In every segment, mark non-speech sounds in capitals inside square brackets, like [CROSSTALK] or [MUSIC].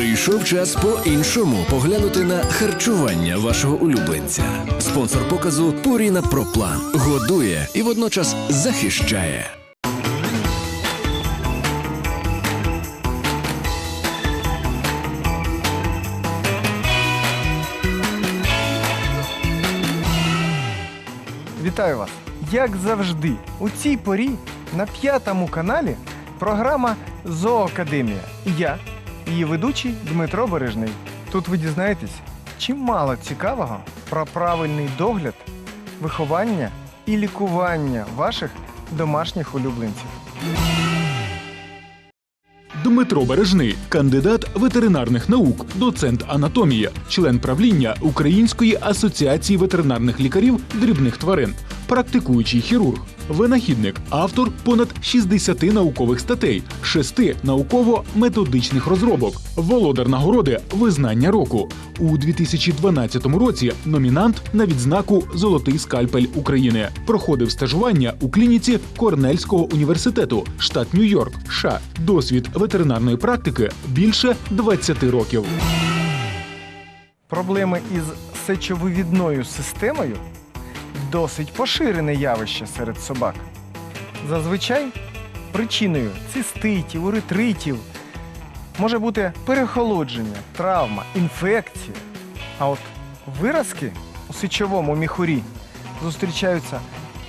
Прийшов час по-іншому поглянути на харчування вашого улюбленця. Спонсор показу Пуріна Проплан годує і водночас захищає. Вітаю вас! Як завжди, у цій порі на п'ятому каналі програма Зоокадемія. Я, її ведучий Дмитро Бережний. Тут ви дізнаєтесь чимало цікавого про правильний догляд, виховання і лікування ваших домашніх улюбленців. Дмитро Бережний, кандидат ветеринарних наук, доцент анатомії, член правління Української асоціації ветеринарних лікарів дрібних тварин, практикуючий хірург, винахідник, автор понад 60 наукових статей, 6 науково-методичних розробок, володар нагороди Визнання року. У 2012 році номінант на відзнаку Золотий скальпель України. Проходив стажування у клініці Корнельського університету, штат Нью-Йорк, США. Досвід ветеринарної практики більше 20 років. Проблеми із сечовивідною системою досить поширене явище серед собак. Зазвичай причиною циститів, уретритів може бути перехолодження, травма, інфекція. А от виразки у сечовому міхурі зустрічаються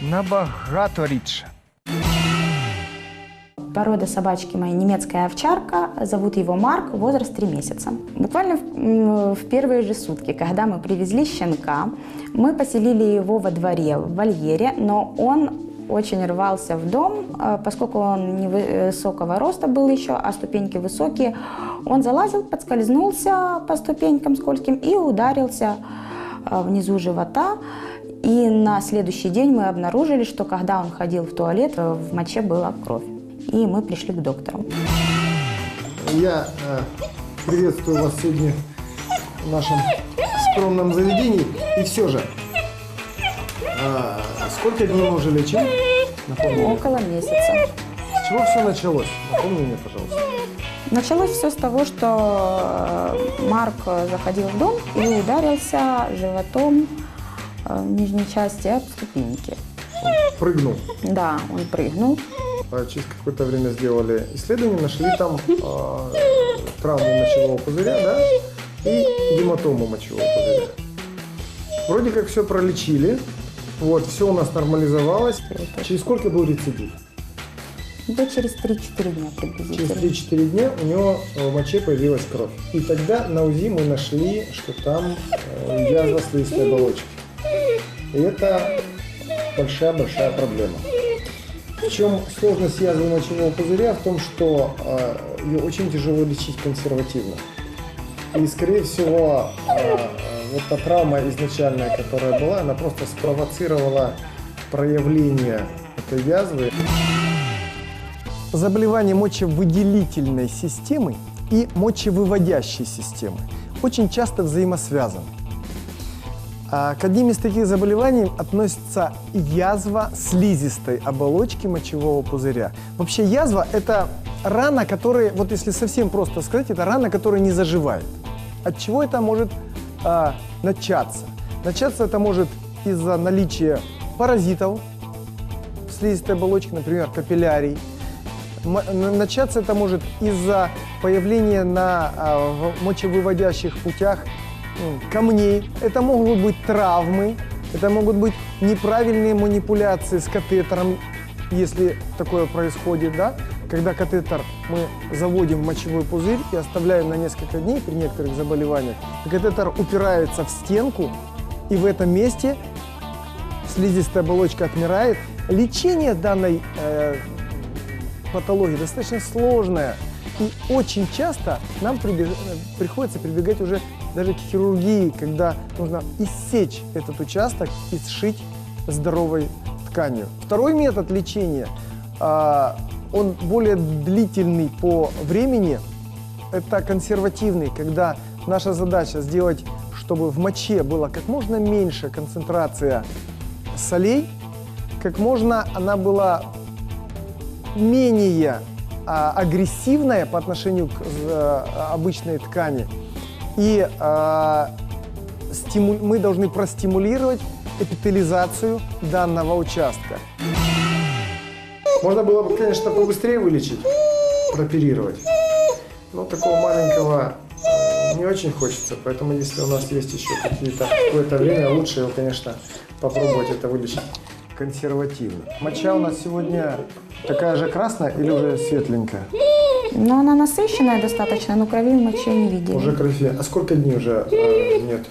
набагато рідше. Порода собачки моей немецкая овчарка, зовут его Марк, возраст 3 месяца. Буквально в, в первые же сутки, когда мы привезли щенка, мы поселили его во дворе, в вольере, но он очень рвался в дом, э, поскольку он невысокого роста был еще, а ступеньки высокие. Он залазил, подскользнулся по ступенькам скользким и ударился э, внизу живота. И на следующий день мы обнаружили, что когда он ходил в туалет, в моче была кровь. И мы пришли к доктору. Я э, приветствую вас сегодня в нашем скромном заведении. И все же, а, сколько дней мы уже лечим? Напомни мне. Около месяца. С чего все началось? Напомни мне, пожалуйста. Началось все с того, что э, Марк э, заходил в дом и ударился животом э, в нижней части об ступеньки. Прыгнул. Да, он прыгнул. А Через какое-то время сделали исследование, нашли там а, травму мочевого пузыря, да, и гематому мочевого пузыря. Вроде как все пролечили, вот, все у нас нормализовалось. Через сколько был рецидив? Да через 3-4 дня Через приблизительно. 3-4 дня у него э, в моче появилась кровь. И тогда на УЗИ мы нашли, что там э, язва слизистой [LAUGHS] оболочки. И это большая-большая проблема. В чем сложность язвы мочевого пузыря? В том, что э, ее очень тяжело лечить консервативно. И, скорее всего, э, вот та травма изначальная, которая была, она просто спровоцировала проявление этой язвы. Заболевания мочевыделительной системы и мочевыводящей системы очень часто взаимосвязаны. А К одним из таких заболеваний относится язва слизистой оболочки мочевого пузыря. Вообще язва – это рана, которая, вот если совсем просто сказать, это рана, которая не заживает. От чего это может а, начаться? Начаться это может из-за наличия паразитов в слизистой оболочке, например, капиллярий. Начаться это может из-за появления на в мочевыводящих путях камней. Это могут быть травмы, это могут быть неправильные манипуляции с катетером, если такое происходит, да? Когда катетер мы заводим в мочевой пузырь и оставляем на несколько дней при некоторых заболеваниях, катетер упирается в стенку, и в этом месте слизистая оболочка отмирает. Лечение данной э, патологии достаточно сложная. И очень часто нам прибеж- э, приходится прибегать уже даже к хирургии, когда нужно иссечь этот участок и сшить здоровой тканью. Второй метод лечения, а, он более длительный по времени, это консервативный, когда наша задача сделать, чтобы в моче было как можно меньше концентрация солей, как можно она была менее а, агрессивная по отношению к э, обычной ткани. И а, стиму- мы должны простимулировать эпителизацию данного участка. Можно было бы, конечно, побыстрее вылечить, прооперировать. Но такого маленького э, не очень хочется. Поэтому, если у нас есть еще какие-то какое-то время, лучше его, конечно, попробовать это вылечить консервативно. Моча у нас сегодня такая же красная или уже светленькая? Но она насыщенная достаточно, но крови в моче не видели. Уже крови. А сколько дней уже э, нет?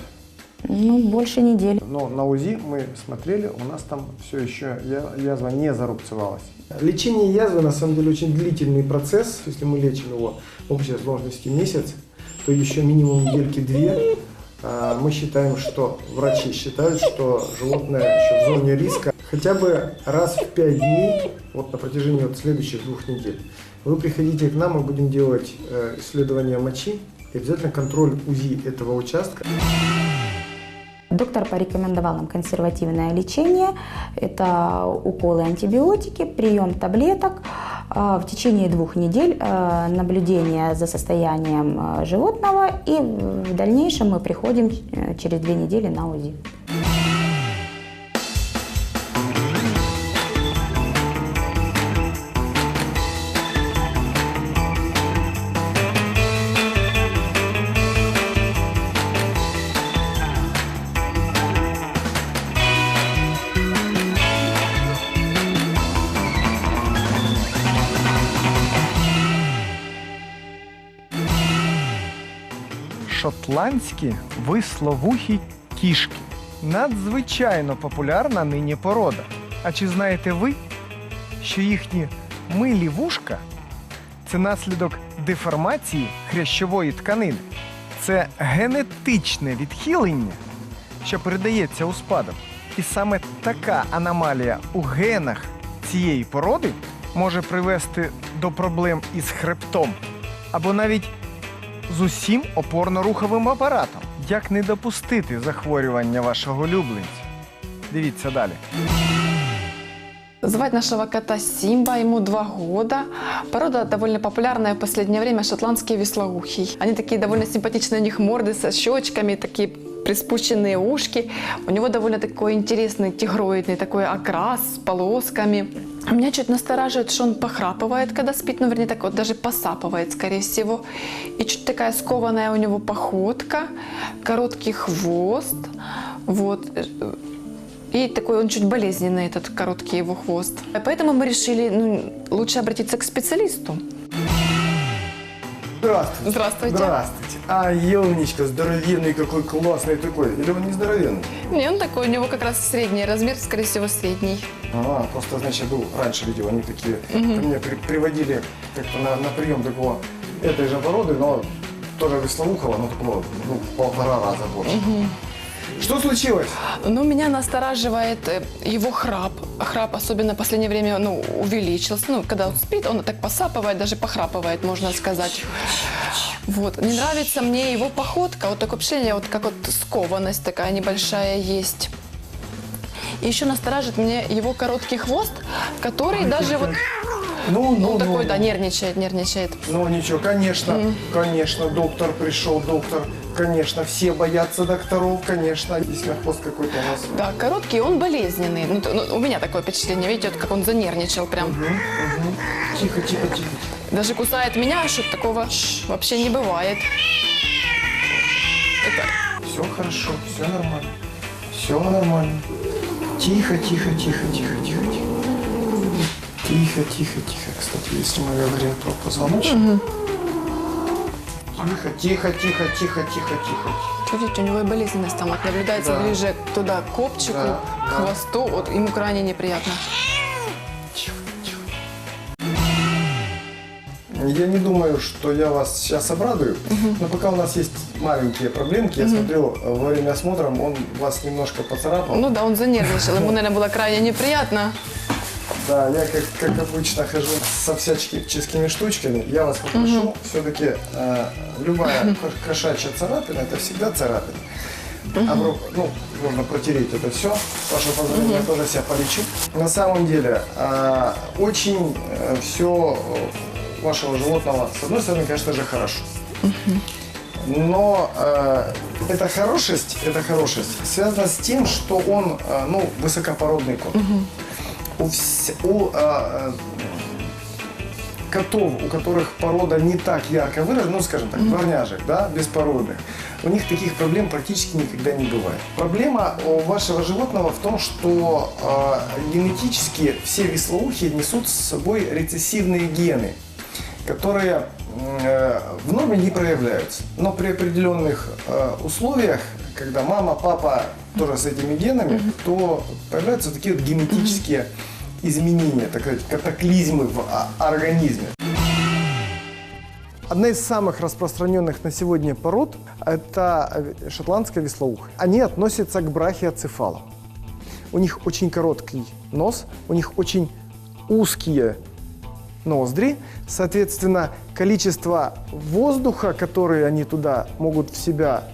Ну, больше недели. Но на УЗИ мы смотрели, у нас там все еще язва не зарубцевалась. Лечение язвы на самом деле очень длительный процесс. Если мы лечим его в общей сложности месяц, то еще минимум недельки две. А, Мы считаем, что врачи считают, что животное еще в зоне риска хотя бы раз в пять дней, вот на протяжении вот следующих двух недель. Вы приходите к нам, мы будем делать э, исследование мочи и обязательно контроль УЗИ этого участка. Доктор порекомендовал нам консервативное лечение. Это уколы антибиотики, прием таблеток. а, В течение двух недель а, наблюдение за состоянием животного. И в дальнейшем мы приходим э, через две недели на УЗИ. Шотландські висловухі кішки. Надзвичайно популярна нині порода. А чи знаєте ви, що їхні милі вушка це наслідок деформації хрящової тканини? Це генетичне відхилення, що передається у спадок. І саме така аномалія у генах цієї породи може привести до проблем із хребтом або навіть з усім опорно-руховим апаратом. Як не допустити захворювання вашого улюбленця? Дивіться далі. Звать нашего кота Симба, ему два года. Порода довольно популярная в последнее время, шотландский веслоухий. Они такие довольно симпатичные, у них морды со щечками, такие приспущенные ушки. У него довольно такой интересный тигроидный такой окрас с полосками. Меня чуть настораживает, что он похрапывает, когда спит, ну, вернее, так вот даже посапывает, скорее всего. И чуть такая скованная у него походка, короткий хвост. Вот. И такой он чуть болезненный, этот короткий его хвост. Поэтому мы решили, ну, лучше обратиться к специалисту. Здравствуйте. Здравствуйте. Здравствуйте. А, елничка, здоровенный какой классный такой. Или он не здоровенный? Не, он такой, у него как раз средний размер, скорее всего, средний. А, просто, значит, был, раньше видел, они такие, ко мне при- приводили как-то на, на прием такого, этой же породы, но тоже веслоухого, но такого, ну, в полтора раза больше. Что случилось? Но меня настораживает э, его храп. Храп, особенно в последнее время, ну, увеличился. Ну, когда он спит, он так посапывает, даже похрапывает, можно сказать. Вот. Не нравится мне его походка. Вот такое впечатление, вот как вот скованность такая небольшая есть. И еще настораживает мне его короткий хвост, который даже вот... Ну, ну, Он такой, ну, да, ну. нервничает, нервничает. Ну ничего, конечно, конечно, доктор пришел, доктор, конечно, все боятся докторов, конечно. Если хвост какой-то у нас. Да, короткий, он болезненный. Ну, т- ну, у меня такое впечатление, видите, вот как он занервничал прям. Тихо, тихо, тихо. Даже кусает меня, что такого вообще не бывает. Это Все хорошо, все нормально. Все нормально. Тихо, тихо, тихо, тихо, тихо, тихо. Тихо, тихо, тихо. Кстати, если мы говорим про позвоночник. Тихо, тихо, тихо, тихо, тихо, тихо. Видите, у него и болезненность там вот наблюдается Да. ближе туда, к копчику, Да, к да. хвосту. Вот ему крайне неприятно. Тихо, тихо. Я не думаю, что я вас сейчас обрадую, но пока у нас есть маленькие проблемки, я смотрю, во время осмотра он вас немножко поцарапал. Ну да, он занервничал, ему, наверное, было крайне неприятно. Да, я как, как обычно хожу со всяческими штучками. Я вас попрошу, все-таки любая ко- кошачья царапина, это всегда царапина. Обру- ну, нужно протереть это все. Ваше позволение, я тоже себя полечу. На самом деле, а, очень все вашего животного, с одной стороны, конечно же, хорошо. Но э, эта хорошесть, эта хорошесть связана с тем, что он, э, ну, высокопородный кот. У, вс- у э, э, котов, у которых порода не так ярко выражена, ну, скажем так, дворняжек, да, беспородных, у них таких проблем практически никогда не бывает. Проблема у вашего животного в том, что э, генетически все веслоухие несут с собой рецессивные гены, которые э, в норме не проявляются. Но при определенных э, условиях, когда мама, папа тоже с этими генами, то появляются такие вот генетические изменения, так сказать, катаклизмы в организме. Одна из самых распространенных на сегодня пород – это э, шотландская веслоуха. Они относятся к брахиоцефалам. У них очень короткий нос, у них очень узкие ноздри. Соответственно, количество воздуха, который они туда могут в себя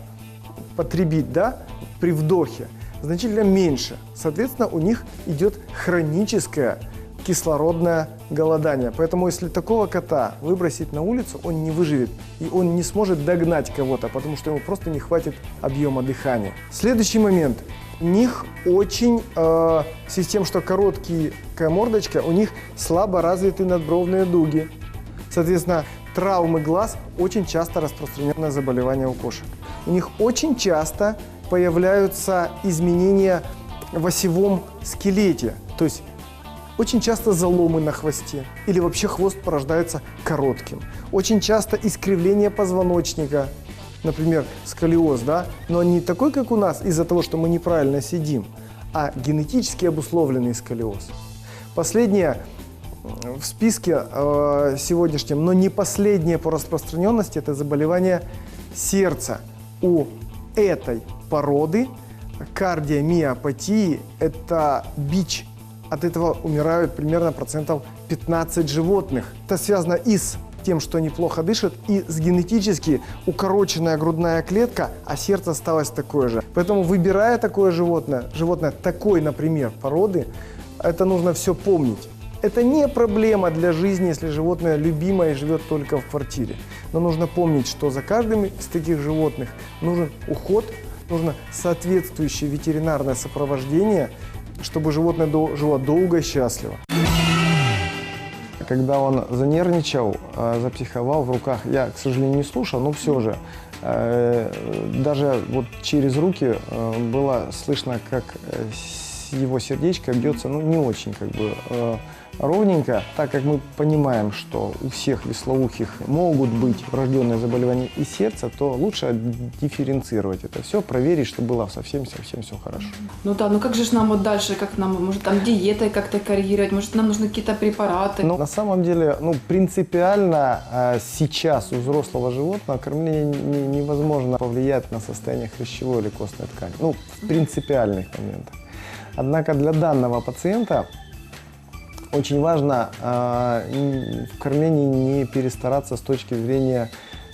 потребить, да, при вдохе, значительно меньше. Соответственно, у них идет хроническое кислородное голодание. Поэтому, если такого кота выбросить на улицу, он не выживет. И он не сможет догнать кого-то, потому что ему просто не хватит объема дыхания. Следующий момент. У них очень, э, в связи с тем, что короткая мордочка, у них слабо развиты надбровные дуги. Соответственно, травмы глаз очень часто распространенное заболевание у кошек. У них очень часто появляются изменения в осевом скелете. То есть очень часто заломы на хвосте или вообще хвост порождается коротким. Очень часто искривление позвоночника, например, сколиоз, да, но не такой, как у нас, из-за того, что мы неправильно сидим, а генетически обусловленный сколиоз. Последнее в списке э, сегодняшнем, но не последнее по распространенности, это заболевание сердца. У этой породы кардиомиопатии – это бич. От этого умирают примерно процентов 15 животных. Это связано и с тем, что они плохо дышат, и с генетически укороченная грудная клетка, а сердце осталось такое же. Поэтому, выбирая такое животное, животное такой, например, породы, это нужно все помнить. Это не проблема для жизни, если животное любимое и живет только в квартире. Но нужно помнить, что за каждым из таких животных нужен уход, нужно соответствующее ветеринарное сопровождение, чтобы животное жило долго и счастливо. Когда он занервничал, э, запсиховал в руках, я, к сожалению, не слушал, но все же, э, даже вот через руки э, было слышно, как его сердечко бьется, ну, не очень как бы э, ровненько, так как мы понимаем, что у всех веслоухих могут быть врожденные заболевания и сердца, то лучше дифференцировать это все, проверить, что было совсем-совсем все хорошо. Ну да, ну как же нам вот дальше, как нам, может там диетой как-то коррегировать, может нам нужны какие-то препараты? Но на самом деле, ну, принципиально э, сейчас у взрослого животного кормление не- невозможно повлиять на состояние хрящевой или костной ткани. Ну, в принципиальных моментах. Однако для данного пациента очень важно э, в кормлении не перестараться с точки зрения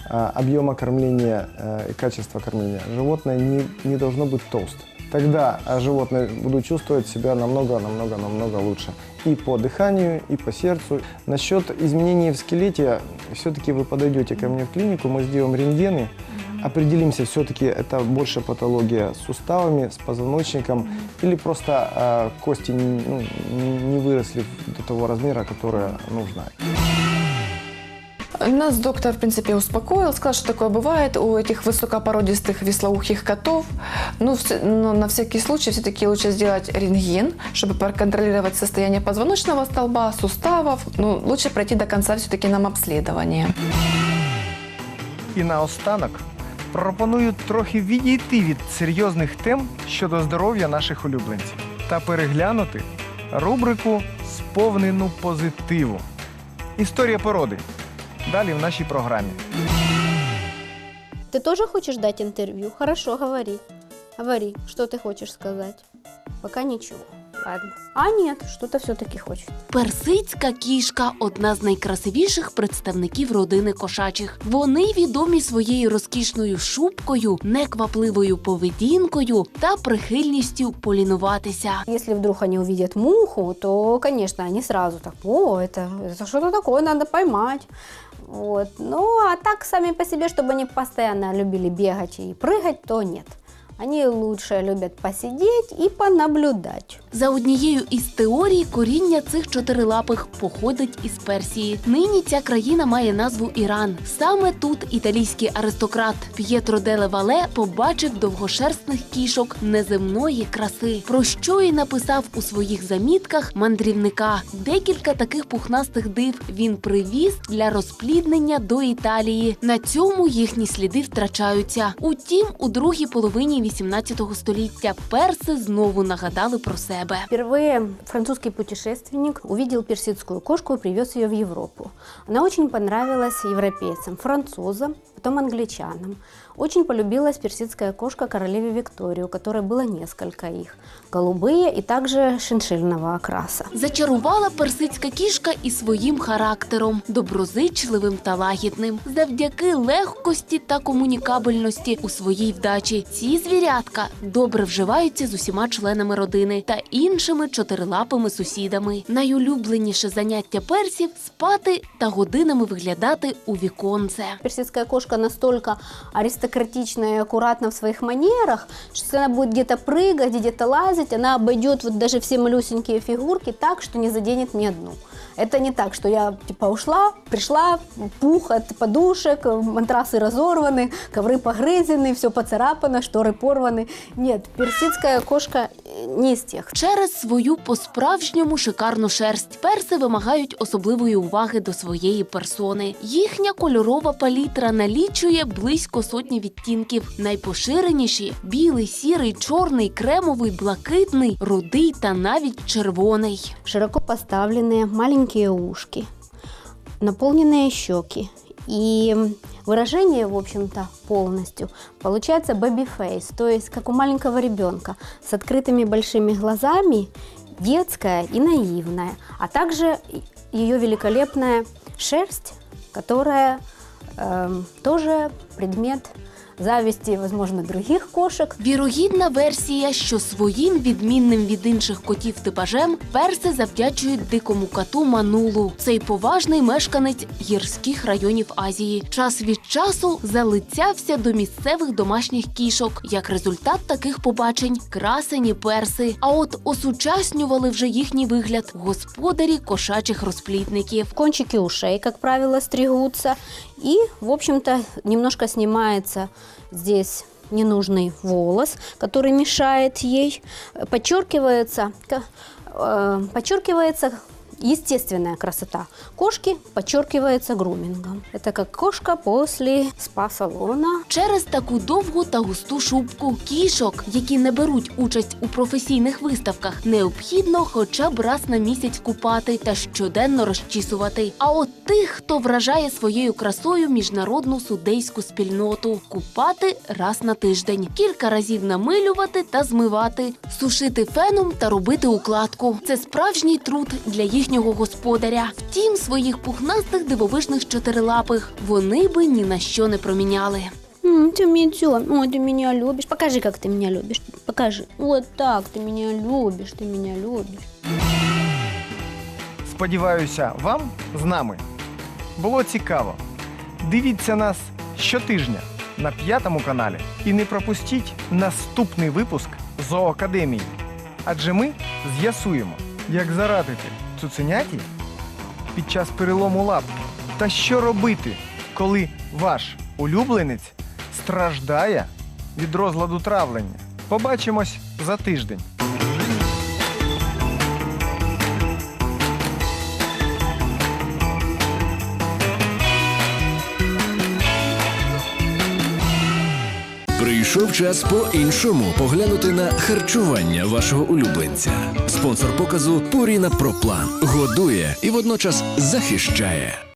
э, объема кормления э, и качества кормления. Животное не, не должно быть толстым. Тогда э, животное будет чувствовать себя намного-намного-намного лучше. И по дыханию, и по сердцу. Насчет изменений в скелете, все-таки вы подойдете ко мне в клинику, мы сделаем рентгены, определимся, все-таки это больше патология с суставами, с позвоночником, или просто э, кости не, ну, не- выросли до того размера, которое нужно. Нас доктор, в принципе, успокоил, сказал, что такое бывает у этих высокопородистых веслоухих котов. Ну, но на всякий случай все-таки лучше сделать рентген, чтобы проконтролировать состояние позвоночного столба, суставов. Ну, лучше пройти до конца все-таки нам обследование. І наостанок пропоную трохи відійти від серйозних тем щодо здоров'я наших улюбленців та переглянути рубрику Сповнену позитиву. Історія породи. Далі в нашій програмі. Ты тоже хочешь дать интервью? Хорошо, говори. Говори, что ты хочешь сказать. Пока ничего. ладно. А нет, что-то все-таки хочет. Персидська кішка одна з найкрасивіших представників родини кошачих. Вони відомі своєю розкішною шубкою, неквапливою поведінкою та прихильністю полінуватися. Если вдруг они увидят муху, то, конечно, они сразу так, о, это, это что-то такое, надо поймать. Вот. Ну, а так сами по себе, чтобы они постоянно любили бегать и прыгать, то нет. Они лучше любят посидеть и понаблюдать. За однією із теорій, коріння цих чотирилапих походить із Персії. Нині ця країна має назву Іран. Саме тут італійський аристократ П'єтро Деле Вале побачив довгошерстних кішок неземної краси, про що і написав у своїх замітках мандрівника. Декілька таких пухнастих див він привіз для розпліднення до Італії. На цьому їхні сліди втрачаються. Утім, у другій половині 18 століття перси знову нагадали про себе. Впервые французский путешественник увидел персидскую кошку и привез ее в Европу. Она очень понравилась европейцам, французам, потом англичанам. Очень полюбилась персидская кошка королеве Виктории, у которой было несколько их. Голубые и также шиншильного окраса. Зачарувала персидська кішка і своїм характером, доброзичливим та лагідним. Завдяки легкості та комунікабельності у своїй вдачі ці звірятка добре вживаються з усіма членами родини та іншими чотирилапими сусідами. Найулюбленіше заняття персів спати та годинами виглядати у віконце. Персидская кошка настолько аристократична и аккуратна в своих манерах, что она будет где-то прыгать, где-то лазить, она обойдет вот даже все малюсенькие фигурки так, что не заденет ни одну. Это не так, что я типа ушла, пришла, пух от подушек, матрасы разорваны, ковры погрызены, все поцарапано, шторы порваны. Нет, персидская кошка э, не из тех. Через свою по-справжньому шикарну шерсть перси вимагають особливої уваги до своєї персони. Їхня кольорова палітра налічує близько сотні відтінків. Найпоширеніші білий, сірий, чорний, кремовий, блакитний, рудий та навіть червоний. Широко поставленные маленькие ушки, наполненные щеки. И выражение, в общем-то, полностью. Получается baby-face, то есть как у маленького ребенка, с открытыми большими глазами, детская и наивная, а также ее великолепная шерсть, которая эм, тоже предмет зависти, возможно, других кошек. Вірогідна версія, що своїм відмінним від інших котів типажем перси завдячують дикому коту Манулу. Цей поважний мешканець гірських районів Азії. Час від часу залицявся до місцевих домашніх кішок. Як результат таких побачень красені перси. А от осучаснювали вже їхній вигляд господарі кошачих розплідників. Кончики ушей, как правило, стригутся. И, в общем-то, немножко снимается здесь ненужный волос, который мешает ей. Подчеркивается, э, подчеркивается естественная красота кошки, подчеркивается грумингом. Это как кошка после спа-салона. Через таку довгу та густу шубку кішок, які не беруть участь у професійних виставках, необхідно хоча б раз на місяць купати та щоденно розчісувати. А от тих, хто вражає своєю красою міжнародну судейську спільноту, купати раз на тиждень, кілька разів намилювати та змивати, сушити феном та робити укладку. Це справжній труд для їхнього господаря. Втім, своїх пухнастих дивовижних чотирилапих вони би ні на що не проміняли. М, ты медведь, ой, ты меня любишь. Покажи, как ты меня любишь. Покажи. Вот так ты меня любишь, ты меня любишь. Сподіваюся, вам з нами було цікаво. Дивіться нас щотижня на п'ятому каналі і не пропустіть наступний випуск Зоокадемії. Адже ми з'ясуємо, як зарадити цуценяті під час перелому лап та що робити, коли ваш улюбленець страждає від розладу травлення. Побачимось за тиждень. Прийшов час по-іншому поглянути на харчування вашого улюбленця. Спонсор показу Пуріна Проплан годує і водночас захищає.